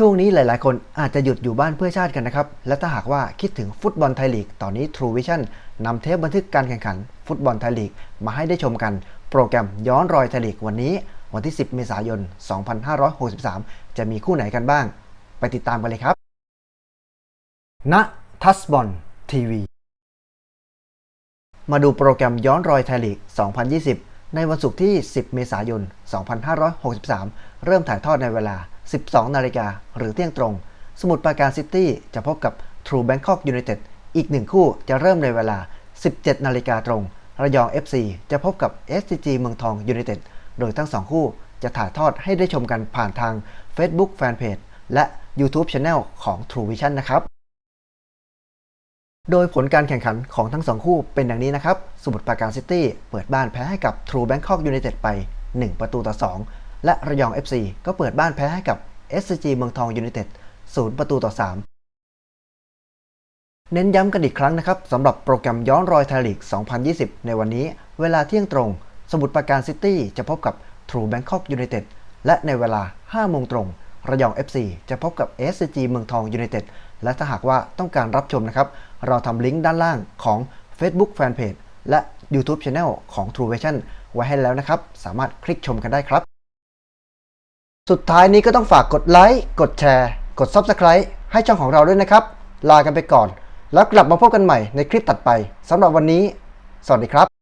ช่วงนี้หลาย ๆ คนอาจจะหยุดอยู่บ้านเพื่อชาติกันนะครับ และถ้าหากว่าคิดถึงฟุตบอลไทยลีก ตอนนี้ True Vision นำเทปบันทึกการแข่งขัน ฟุตบอลไทยลีก มาให้ได้ชมกัน โปรแกรมย้อนรอยไทยลีกวันนี้ วันที่ 10 เมษายน 2563 จะมีคู่ไหนกันบ้าง ไปติดตามกันเลยครับณทัสบอลทีวี มาดูโปรแกรมย้อนรอยไทยลีก 2020 ในวันศุกร์ที่ 10 เมษายน 2563 เริ่มถ่ายทอดในเวลา 12 นาฬิกาหรือเที่ยงตรง สมุทรปราการซิตี้จะพบกับ True Bangkok United อีกหนึ่งคู่จะเริ่มในเวลา 17 นาฬิกาตรง ระยอง FC จะพบกับ SCG เมืองทอง United โดยทั้งสองคู่จะถ่ายทอดให้ได้ชมกันผ่านทาง Facebook Fanpage และ YouTube Channel ของ True Vision นะครับ โดยผลการแข่งขันของทั้งสองคู่เป็นดังนี้นะครับ สมุทรปราการซิตี้เปิดบ้านแพ้ให้กับ True Bangkok United ไป 1 ประตูต่อ 2 และระยอง FC ก็เปิดบ้านแพ้ให้กับ SCG เมืองทอง United 0ประตูต่อ 3เน้นย้ำกันอีกครั้งนะครับสำหรับโปรแกรมย้อนรอยไทยลีก 2020 ในวันนี้ เวลาเที่ยงตรง สมุทรปราการซิตี้จะพบกับ True Bangkok United และในเวลา 5 โมงตรง ระยอง FC จะพบกับ SCG เมืองทอง United และถ้าหากว่าต้องการรับชมนะครับ เราทำลิงก์ด้านล่างของ Facebook Fanpage และ YouTube Channel ของ True Vision ไว้ให้แล้วนะครับ สามารถคลิกชมกันได้ครับ สุดท้ายนี้ก็ต้องฝากกดไลค์ กดแชร์ กด Subscribe ให้ช่องของเราด้วยนะครับ ลากันไปก่อน แล้วกลับมาพบกันใหม่ในคลิปตัดไปสำหรับวันนี้ สวัสดีครับ